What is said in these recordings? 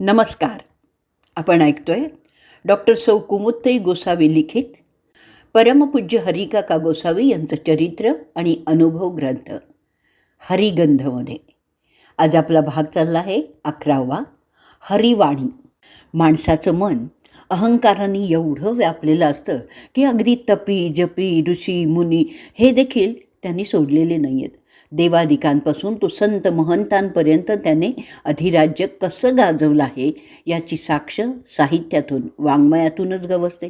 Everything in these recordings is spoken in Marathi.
नमस्कार. आपण ऐकतोय डॉक्टर सौ कुमुत्तई गोसावी लिखित परमपूज्य हरिकाका गोसावी यांचं चरित्र आणि अनुभव ग्रंथ हरिगंधमध्ये. आज आपला भाग चालला आहे अकरावा हरिवाणी. माणसाचं मन अहंकाराने एवढं व्यापलेलं असतं की अगदी तपी जपी ऋषी मुनी हे देखील त्यांनी सोडलेले नाही आहेत देवादिकांपासून तो संत महंतांपर्यंत त्याने अधिराज्य कसं गाजवलं आहे याची साक्ष साहित्यातून वाङ्मयातूनच गवसते.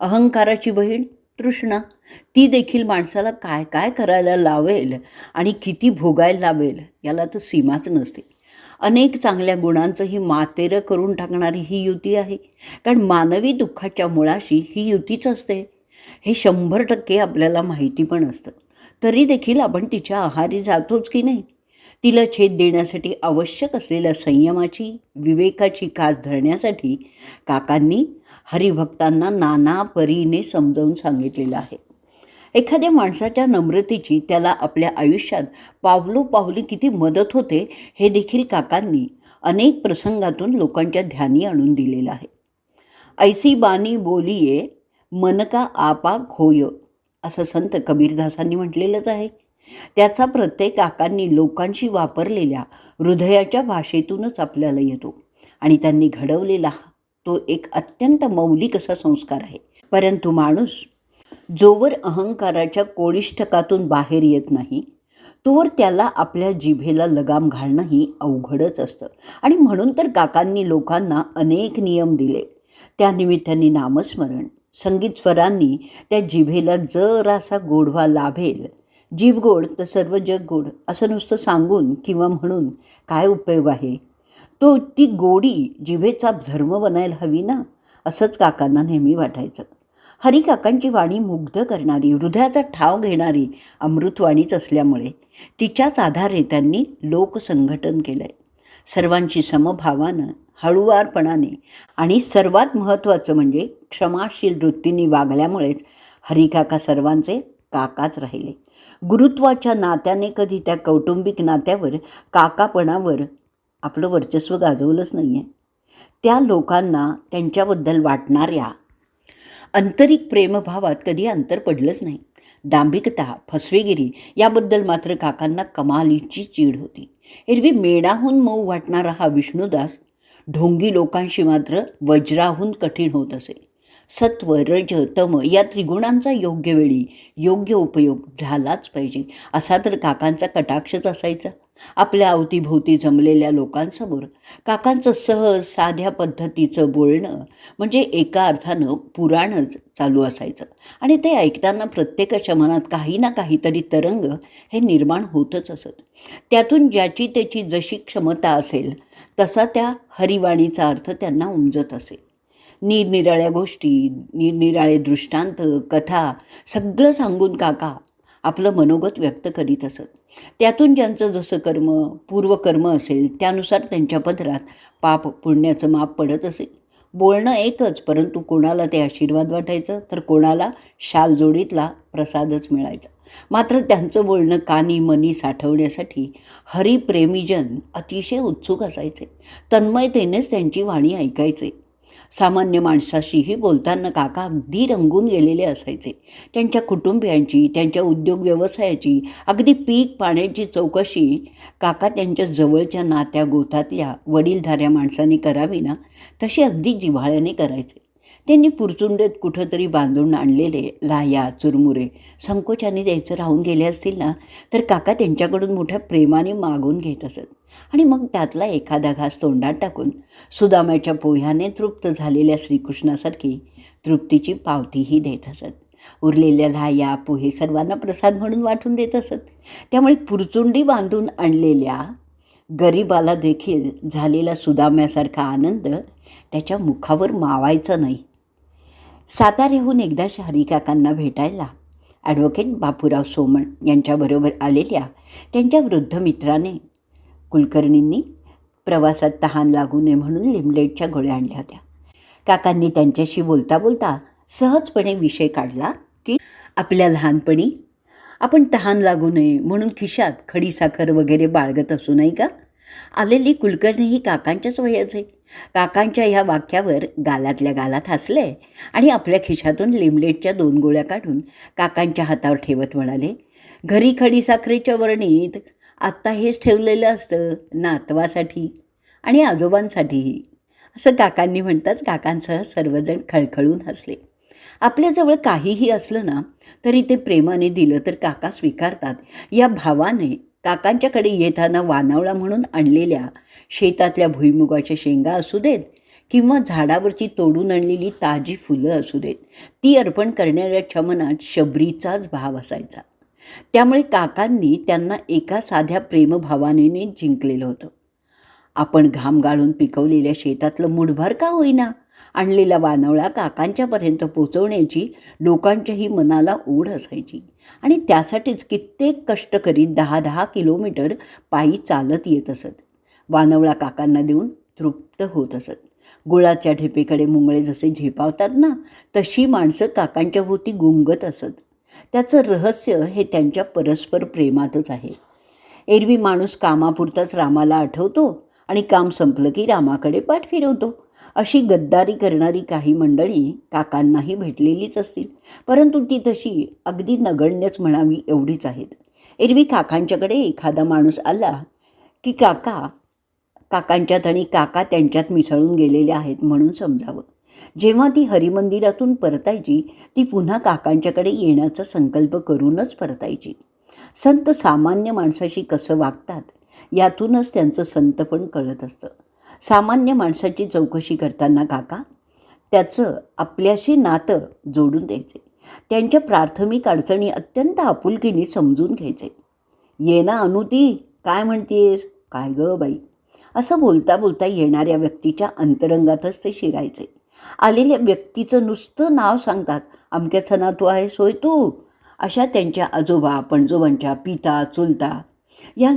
अहंकाराची बहीण तृष्णा ती देखील माणसाला काय काय करायला लावेल आणि किती भोगायला लावेल याला तर सीमाच नसते. अनेक चांगल्या गुणांचं ही मातेरं करून टाकणारी ही युती आहे. कारण मानवी दुःखाच्या मुळाशी ही युतीच असते. हे शंभर टक्के आपल्याला माहिती पण असतं. तरी देखील आपण तिच्या आहारी जातोच की नाही? तिला छेद देण्यासाठी आवश्यक असलेल्या संयमाची विवेकाची कास धरण्यासाठी काकांनी हरिभक्तांना नाना परीने समजावून सांगितलेलं आहे. एखाद्या माणसाच्या नम्रतेची त्याला आपल्या आयुष्यात पावलो पावली किती मदत होते हे देखील काकांनी अनेक प्रसंगातून लोकांच्या ध्यानी आणून दिलेलं आहे. ऐसी बानी बोलिये मनका आपा खोय असं संत कबीरदासांनी म्हटलेलंच आहे. त्याचा प्रत्येक काकांनी लोकांशी वापरलेल्या हृदयाच्या भाषेतूनच आपल्याला येतो आणि त्यांनी घडवलेला तो एक अत्यंत मौलिक असा संस्कार आहे. परंतु माणूस जोवर अहंकाराच्या कोळिष्ठकातून बाहेर येत नाही तोवर त्याला आपल्या जिभेला लगाम घालणंही अवघडच असतं. आणि म्हणून तर काकांनी लोकांना अनेक नियम दिले. त्यानिमित्ताने नामस्मरण संगीत स्वरांनी त्या जिभेला जरासा गोडवा लाभेल. जीभ गोड तर सर्व जग गोड असं नुसतं सांगून किंवा म्हणून काय उपयोग आहे? तो ती गोडी जिभेचा धर्म बनायला हवी ना? असंच काकांना नेहमी वाटायचं. हरिकाकांची वाणी मुग्ध करणारी हृदयाचा ठाव घेणारी अमृतवाणीच असल्यामुळे तिच्याच आधारे त्यांनी लोकसंघटन केलं आहे सर्वांची समभावानं हळुवारपणाने आणि सर्वात महत्त्वाचं म्हणजे क्षमाशील वृत्तीने वागल्यामुळेच हरिकाका सर्वांचे काकाच राहिले. गुरुत्वाच्या नात्याने कधी त्या कौटुंबिक नात्यावर काकापणावर आपलं वर्चस्व गाजवलंच नाही आहे त्या लोकांना त्यांच्याबद्दल वाटणाऱ्या आंतरिक प्रेमभावात कधी अंतर पडलंच नाही. दांभिकता फसवेगिरी याबद्दल मात्र काकांना कमालीची चीड होती. एरवी मेणाहून मऊ वाटणारा हा विष्णुदास ढोंगी लोकांशी मात्र वज्राहून कठीण होत असे. सत्व रज तम या त्रिगुणांचा योग्य वेळी योग्य उपयोग झालाच पाहिजे असा तर काकांचा कटाक्षच असायचा. आपल्या अवतीभोवती जमलेल्या लोकांसमोर काकांचं सहज साध्या पद्धतीचं बोलणं म्हणजे एका अर्थानं पुराणच चालू असायचं. आणि ते ऐकताना प्रत्येकाच्या मनात काही ना काहीतरी तरंग हे निर्माण होतच असत. त्यातून ज्याची त्याची जशी क्षमता असेल तसा त्या हरिवाणीचा अर्थ त्यांना उमजत असे. निरनिराळ्या गोष्टी निरनिराळे दृष्टांत कथा सगळं सांगून काका आपलं मनोगत व्यक्त करीत असत. त्यातून ज्यांचं जसं कर्म पूर्वकर्म असेल त्यानुसार त्यांच्या पदरात पाप पुण्याचं माप पडत असेल बोलणं एकच परंतु कोणाला ते आशीर्वाद वाटायचं? तर कोणाला शालजोडीतला प्रसादच मिळायचा. मात्र त्यांचं बोलणं कानी मनी साठवण्यासाठी हरिप्रेमीजन अतिशय उत्सुक असायचे. तन्मयतेनेच त्यांची वाणी ऐकायचे. सामान्य माणसाशीही बोलताना काका अगदी रंगून गेलेले असायचे. त्यांच्या कुटुंबियांची त्यांच्या उद्योग व्यवसायाची अगदी पीक पाण्याची चौकशी काका त्यांच्या जवळच्या नात्या गोतातल्या वडीलधाऱ्या माणसांनी करावी ना तशी अगदी जिव्हाळ्याने करायचे. त्यांनी पुरचुंडेत कुठंतरी बांधून आणलेले लाया चुरमुरे संकोचाने द्यायचं राहून गेले असतील ना तर काका त्यांच्याकडून मोठ्या प्रेमाने मागून घेत असत. आणि मग त्यातला एखादा घास तोंडात टाकून सुदामाच्या पोह्याने तृप्त झालेल्या श्रीकृष्णासारखी तृप्तीची पावतीही देत असत. उरलेल्या लाया पोहे सर्वांना प्रसाद म्हणून वाटून देत असत. त्यामुळे पुरचुंडी बांधून आणलेल्या गरिबाला देखील झालेला सुदाम्यासारखा आनंद त्याच्या मुखावर मावायचा नाही. साताऱ्याहून एकदा हरिकाकांना भेटायला. ॲडव्होकेट बापूराव सोमण यांच्याबरोबर आलेल्या त्यांच्या वृद्ध मित्राने कुलकर्णींनी प्रवासात तहान लागू नये म्हणून लिमलेटच्या गोळ्या आणल्या होत्या. काकांनी त्यांच्याशी बोलता बोलता सहजपणे विषय काढला की आपल्या लहानपणी आपण तहान लागू नये म्हणून खिशात खडीसाखर वगैरे बाळगत असू नाही का? आलेली कुलकर्णी ही काकांच्याच वयाचे काकांच्या ह्या वाक्यावर गालातल्या गालात हसले आणि आपल्या खिशातून लिमलेटच्या दोन गोळ्या काढून काकांच्या हातावर ठेवत म्हणाले घरी खडी साखरेच्या वर्णीत आत्ता हेच ठेवलेलं असतं नातवासाठी आणि आजोबांसाठीही असं काकांनी म्हणताच काकांसह सर्वजण खळखळून हसले. आपल्याजवळ काहीही असलं ना तरी ते प्रेमाने दिलं तर काका स्वीकारतात. या भावाने काकांच्याकडे येताना वानावळा म्हणून आणलेल्या शेतातल्या भुईमुगाच्या शेंगा असू देत किंवा झाडावरची तोडून आणलेली ताजी फुलं असू देत ती अर्पण करणाऱ्याच्या मनात शबरीचाच भाव असायचा. त्यामुळे काकांनी त्यांना एका साध्या प्रेमभावानेने जिंकलेलं होतं. आपण घाम गाळून पिकवलेल्या शेतातलं मुठभर का होईना? आणलेला वानवळा काकांच्यापर्यंत पोचवण्याची लोकांच्याही मनाला ओढ असायची आणि त्यासाठीच कित्येक कष्ट करीत दहा दहा किलोमीटर पायी चालत येत असत. वानवळा काकांना देऊन तृप्त होत असत. गुळाच्या ढेपेकडे मुंगळे जसे झेपावतात ना तशी माणसं काकांच्या भोवती गुंगत असत. त्याचं रहस्य हे त्यांच्या परस्पर प्रेमातच आहे. एरवी माणूस कामापुरताच रामाला आठवतो आणि काम संपलं की रामाकडे पाठ फिरवतो. अशी गद्दारी करणारी काही मंडळी काकांनाही भेटलेलीच असतील परंतु ती तशी अगदी नगण्यच म्हणावी एवढीच आहेत. एरवी काकांच्याकडे एखादा माणूस आला की काका काकांच्यात आणि काका त्यांच्यात मिसळून गेलेले आहेत म्हणून समजावं. जेव्हा ती हरिमंदिरातून परतायची ती पुन्हा काकांच्याकडे येण्याचा संकल्प करूनच परतायची. संत सामान्य माणसाशी कसं वागतात यातूनच त्यांचं संतपण कळत असतं. सामान्य माणसाची चौकशी करताना काका त्याचं आपल्याशी नातं जोडून द्यायचे. त्यांच्या प्राथमिक अडचणी अत्यंत आपुलकीने समजून घ्यायचे. ये ना अनुती काय म्हणतीयेस काय ग बाई? असं बोलता बोलता येणाऱ्या व्यक्तीच्या अंतरंगातच ते शिरायचे. आलेल्या व्यक्तीचं नुसतं नाव सांगतात अमक्याचा नातू आहे सोय तू? अशा त्यांच्या आजोबा पणजोबांच्या पिता चुलता या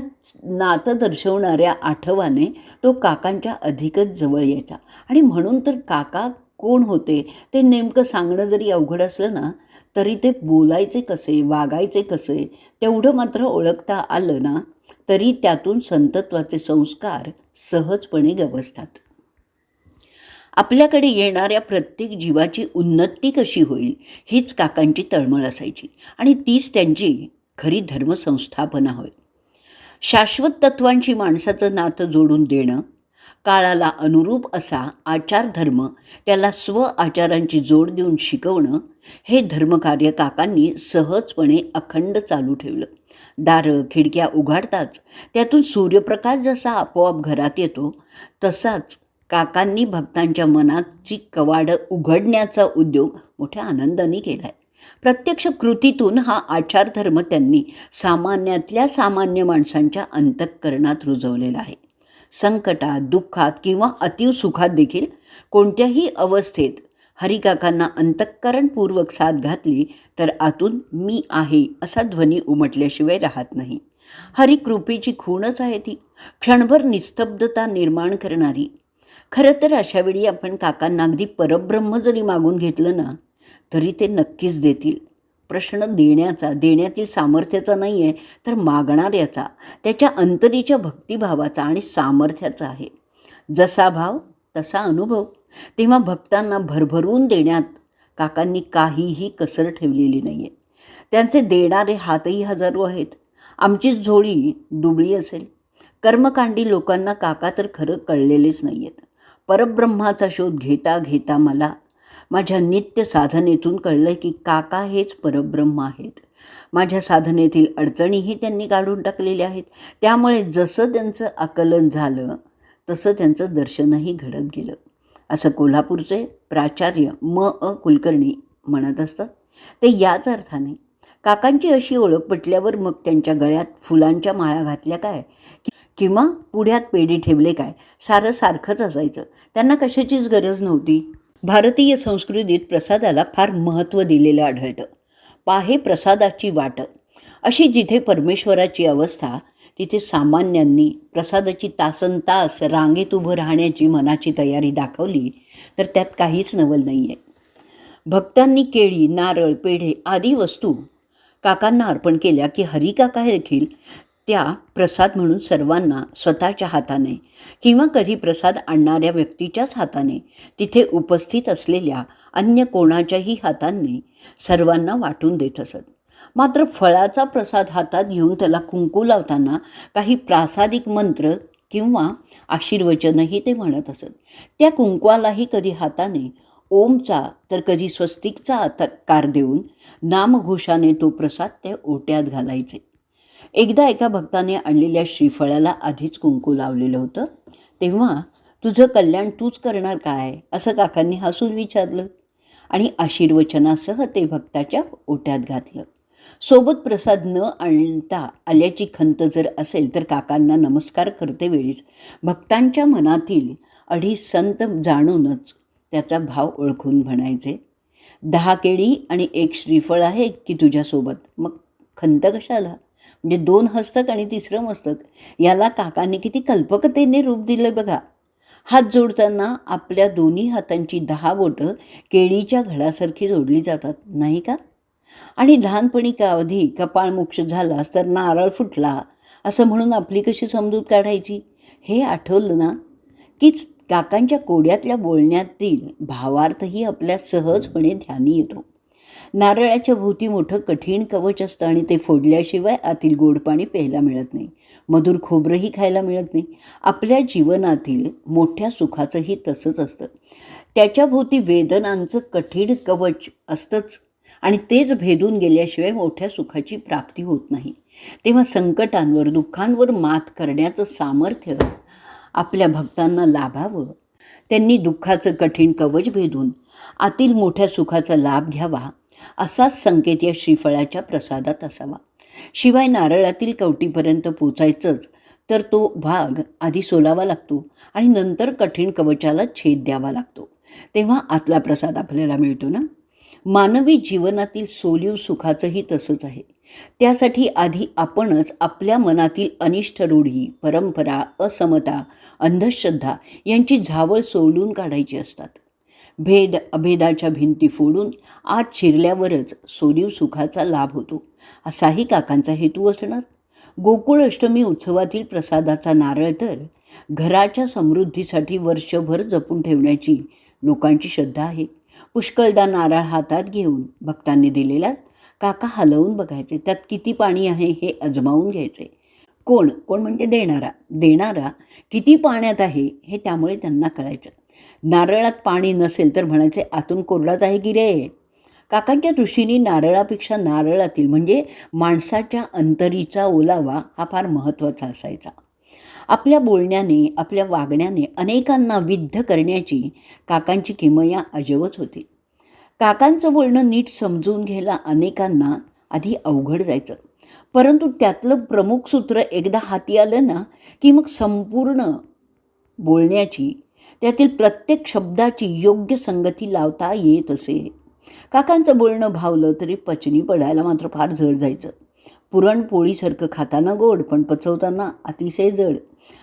नातं दर्शवणाऱ्या आठवाने तो काकांच्या अधिकच जवळ यायचा. आणि म्हणून तर काका कोण होते ते नेमकं सांगणं जरी अवघड असलं ना तरी ते बोलायचे कसे वागायचे कसे तेवढं मात्र ओळखता आलं ना तरी त्यातून संतत्वाचे संस्कार सहजपणे गवसतात आपल्याकडे येणाऱ्या प्रत्येक जीवाची उन्नती कशी होईल हीच काकांची तळमळ असायची. आणि तीच त्यांची खरी धर्मसंस्थापना होय. शाश्वत तत्वांशी माणसाचं नातं जोडून देणं काळाला अनुरूप असा आचारधर्म त्याला स्व आचारांची जोड देऊन शिकवणं हे धर्मकार्य काकांनी सहजपणे अखंड चालू ठेवलं. दारं खिडक्या उघाडताच त्यातून सूर्यप्रकाश जसा आपोआप घरात येतो तसाच काकांनी भक्तांच्या मनाची कवाडं उघडण्याचा उद्योग मोठ्या आनंदाने केला आहे प्रत्यक्ष कृतीतून हा आचारधर्म त्यांनी सामान्यातल्या सामान्य माणसांच्या अंतःकरणात रुजवलेला आहे. संकटात दुःखात किंवा अतिवसुखात देखील कोणत्याही अवस्थेत हरिकाकांना अंतःकरणपूर्वक साथ घातली तर आतून मी आहे असा ध्वनी उमटल्याशिवाय राहत नाही. हरिकृपेची खूणच आहे ती. क्षणभर निस्तब्धता निर्माण करणारी. खरं तर अशावेळी आपण काकांना अगदी परब्रह्म जरी मागून घेतलं ना तरी ते नक्कीच देतील. प्रश्न देण्याचा देण्यातील सामर्थ्याचा नाही आहे तर मागणाऱ्याचा त्याच्या अंतरीच्या भक्तिभावाचा आणि सामर्थ्याचा आहे. जसा भाव तसा अनुभव. तेव्हा भक्तांना भरभरून देण्यात काकांनी काहीही कसर ठेवलेली नाही आहे त्यांचे देणारे हातही हजारो आहेत. आमचीच झोळी दुबळी असेल. कर्मकांडी लोकांना काका तर खरं कळलेलेच नाही आहेत परब्रह्माचा शोध घेता घेता मला माझ्या नित्य साधनेतून कळलं की काका हेच परब्रह्म आहेत. माझ्या साधनेतील अडचणीही त्यांनी काढून टाकलेल्या आहेत. त्यामुळे जसं त्यांचं आकलन झालं तसं त्यांचं दर्शनही घडत गेलं. असं कोल्हापूरचे प्राचार्य म अ कुलकर्णी म्हणत असतात. ते याच अर्थाने काकांची अशी ओळख पटल्यावर मग त्यांच्या गळ्यात फुलांच्या माळा घातल्या काय? किंवा पुढ्यात पेढी ठेवले काय? सारं सारखंच असायचं. त्यांना कशाचीच गरज नव्हती. भारतीय संस्कृतीत प्रसादाला फार महत्त्व दिलेलं आढळतं. पाहे प्रसादाची वाट. अशी जिथे परमेश्वराची अवस्था तिथे सामान्यांनी प्रसादाची तासन तास रांगेत उभं राहण्याची मनाची तयारी दाखवली तर त्यात काहीच नवल नाही आहे भक्तांनी केळी नारळ पेढे आदी वस्तू काकांना अर्पण केल्या की हरिकाका देखील त्या प्रसाद म्हणून सर्वांना स्वतःच्या हाताने किंवा कधी प्रसाद आणणाऱ्या व्यक्तीच्याच हाताने तिथे उपस्थित असलेल्या अन्य कोणाच्याही हातांनी सर्वांना वाटून देत असत. मात्र फळाचा प्रसाद हातात घेऊन त्याला कुंकू लावताना काही प्रासादिक मंत्र किंवा आशीर्वचनही ते म्हणत असत. त्या कुंकवालाही कधी हाताने ओमचा तर कधी स्वस्तिकचा आकार देऊन नामघोषाने तो प्रसाद त्या ओट्यात घालायचे. एकदा एका भक्ताने आणलेल्या श्रीफळाला आधीच कुंकू लावलेलं होतं. तेव्हा तुझं कल्याण तूच करणार काय? असं काकांनी हसून विचारलं आणि आशीर्वचनासह ते भक्ताच्या ओट्यात घातलं. सोबत प्रसाद न आणता आल्याची खंत जर असेल तर काकांना नमस्कार करते वेळीच. भक्तांच्या मनातील अडी संत जाणूनच त्याचा भाव ओळखून म्हणायचे. दहा केळी आणि एक श्रीफळ आहे की तुझ्यासोबत? मग खंत कशाला? म्हणजे दोन हस्तक आणि तिसरं मस्तक. याला काकांनी किती कल्पकतेने रूप दिलं बघा. हात जोडताना आपल्या दोन्ही हातांची दहा बोटं केळीच्या घडासारखी जोडली जातात नाही का? आणि लहानपणी का अवधी कपाळ मोक्ष झालास तर नारळ फुटला असं म्हणून आपली कशी समजूत काढायची? हे आठवलं ना? कीच काकांच्या कोड्यातल्या बोलण्यातील भावार्थही आपल्या सहजपणे ध्यानी येतो. नारळाच्या भोवती मोठं कठीण कवच असतं आणि ते फोडल्याशिवाय आतील गोड पाणी प्यायला मिळत नाही. मधुर खोबरंही खायला मिळत नाही. आपल्या जीवनातील मोठ्या सुखाचंही तसंच असतं. त्याच्या भोवती वेदनांचं कठीण कवच असतंच. आणि तेच भेदून गेल्याशिवाय मोठ्या सुखाची प्राप्ती होत नाही. तेव्हा संकटांवर दुःखांवर मात करण्याचं सामर्थ्य आपल्या भक्तांना लाभावं. त्यांनी दुःखाचं कठीण कवच भेदून आतील मोठ्या सुखाचा लाभ घ्यावा असाच संकेत या श्रीफळाच्या प्रसादात असावा. शिवाय नारळातील कवटीपर्यंत पोचायचंच तर तो भाग आधी सोलावा लागतो आणि नंतर कठीण कवचाला छेद द्यावा लागतो. तेव्हा आतला प्रसाद आपल्याला मिळतो ना? मानवी जीवनातील सोलीव सुखाचंही तसंच आहे. त्यासाठी आधी आपणच आपल्या मनातील अनिष्ट रूढी परंपरा असमता अंधश्रद्धा यांची झावळ सोलून काढायची असतात. भेद अभेदाच्या भिंती फोडून आत शिरल्यावरच सोलीव सुखाचा लाभ होतो. असाही काकांचा हेतू असणार? गोकुळ अष्टमी उत्सवातील प्रसादाचा नारळ तर घराच्या समृद्धीसाठी वर्षभर जपून ठेवण्याची लोकांची श्रद्धा आहे. पुष्कळदा नारळ हातात घेऊन भक्तांनी दिलेलाच काका हलवून बघायचे त्यात किती पाणी आहे हे अजमावून घ्यायचे. कोण? कोण म्हणजे देणारा? देणारा किती पाण्यात आहे हे त्यामुळे त्यांना कळायचं. नारळात पाणी नसेल तर म्हणायचे आतून कोरडाच आहे की रे? काकांच्या दृष्टीने नारळापेक्षा नारळातील म्हणजे माणसाच्या अंतरीचा ओलावा हा फार महत्त्वाचा असायचा. आपल्या बोलण्याने आपल्या वागण्याने अनेकांना विद्ध करण्याची काकांची किमया अजबच होती. काकांचं बोलणं नीट समजून घ्यायला अनेकांना आधी अवघड जायचं. परंतु त्यातलं प्रमुख सूत्र एकदा हाती आलं ना की मग संपूर्ण बोलण्याची त्यातील प्रत्येक शब्दाची योग्य संगती लावता येत असे. काकांचं बोलणं भावलं तरी पचनी पडायला मात्र फार जड जायचं. पुरणपोळीसारखं खाताना गोड पण पचवताना अतिशय जड.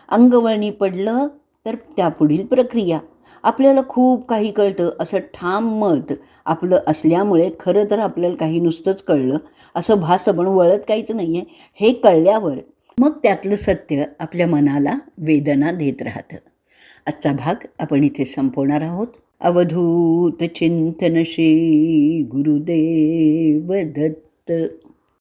अंगवळणी पडलं तर त्यापुढील प्रक्रिया. आपल्याला खूप काही कळतं असं ठाम मत आपलं असल्यामुळे खरं तर आपल्याला काही नुसतंच कळलं. असं भासतं पण वळत काहीच नाही आहे हे कळल्यावर मग त्यातलं सत्य आपल्या मनाला वेदना देत राहतं. आजचा भाग आपण इथे संपवणार आहोत. अवधूत चिंतनशी गुरुदेव दत्त.